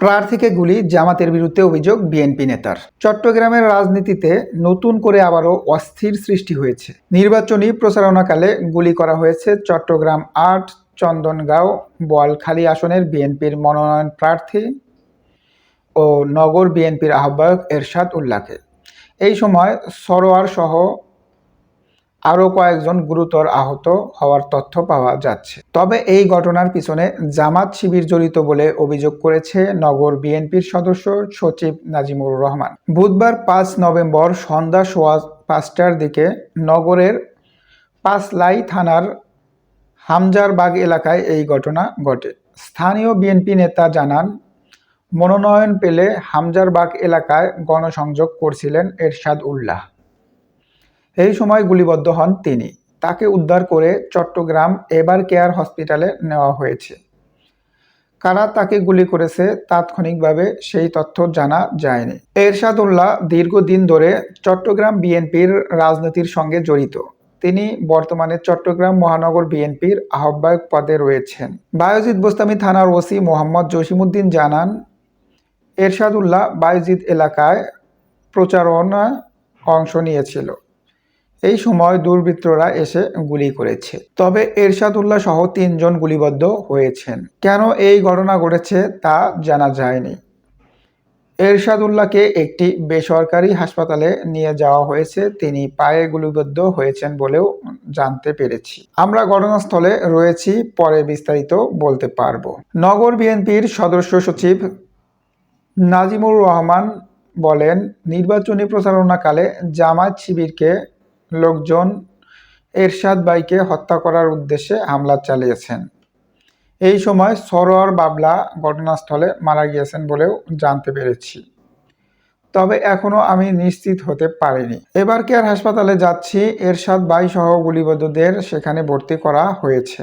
প্রার্থীকে গুলি জামাতের বিরুদ্ধে অভিযোগ বিএনপি নেতার। চট্টগ্রামের রাজনীতিতে নতুন করে আবারও অস্থির সৃষ্টি হয়েছে। নির্বাচনী প্রচারণাকালে গুলি করা হয়েছে চট্টগ্রাম আট, চন্দনগাঁও, বোয়ালখালী আসনের বিএনপির মনোনয়ন প্রার্থী ও নগর বিএনপির আহ্বায়ক এরশাদ উল্লাহকে। এই সময় সরোয়ার সহ আরও কয়েকজন গুরুতর আহত হওয়ার তথ্য পাওয়া যাচ্ছে। তবে এই ঘটনার পিছনে জামাত শিবির জড়িত বলে অভিযোগ করেছে নগর বিএনপির সদস্য সচিব নাজিমুর রহমান। বুধবার পাঁচ নভেম্বর সন্ধ্যা সোয়া পাঁচটার দিকে নগরের পাঁচলাই থানার হামজারবাগ এলাকায় এই ঘটনা ঘটে। স্থানীয় বিএনপি নেতা জানান, মনোনয়ন পেলে হামজারবাগ এলাকায় গণসংযোগ করছিলেন এরশাদ উল্লাহ এই সময় গুলিবদ্ধ হন তিনি। তাকে উদ্ধার করে চট্টগ্রাম এবার কেয়ার হসপিটালে নেওয়া হয়েছে। কারা তাকে গুলি করেছে তাৎক্ষণিকভাবে সেই তথ্য জানা যায়নি। এরশাদুল্লাহ দীর্ঘদিন ধরে চট্টগ্রাম বিএনপির রাজনীতির সঙ্গে জড়িত। তিনি বর্তমানে চট্টগ্রাম মহানগর বিএনপির আহ্বায়ক পদে রয়েছেন। বায়োজিৎ বোস্তামি থানার ওসি মোহাম্মদ জসিমুদ্দিন জানান, এরশাদুল্লাহ বায়োজিৎ এলাকায় প্রচারণা অংশ নিয়েছিল। এই সময় দুর্বৃত্তরা এসে গুলি করেছে। তবে এরশাদুল্লাহ সহ তিনজন গুলিবদ্ধ হয়েছেন। কেন এই ঘটনা ঘটেছে তা জানা যায়নি। এরশাদুল্লাহকে একটি বেসরকারি হাসপাতালে নিয়ে যাওয়া হয়েছে। তিনি পায়ে গুলিবদ্ধ হয়েছেন বলেও জানতে পেরেছি। আমরা ঘটনাস্থলে রয়েছি, পরে বিস্তারিত বলতে পারব। নগর বিএনপির সদস্য সচিব নাজিমুর রহমান বলেন, নির্বাচনী প্রচারণাকালে জামায়াত শিবিরকে লোকজন এরশাদ বাইকে হত্যা করার উদ্দেশ্যে হামলা চালিয়েছেন। এই সময় সরোয়ার বাবলা ঘটনাস্থলে মারা গিয়েছেন বলেও জানতে পেরেছি। তবে এখনও আমি নিশ্চিত হতে পারিনি। এবার কেয়ার হাসপাতালে যাচ্ছি? এরশাদ বাই সহ গুলিবদ্ধদের সেখানে ভর্তি করা হয়েছে।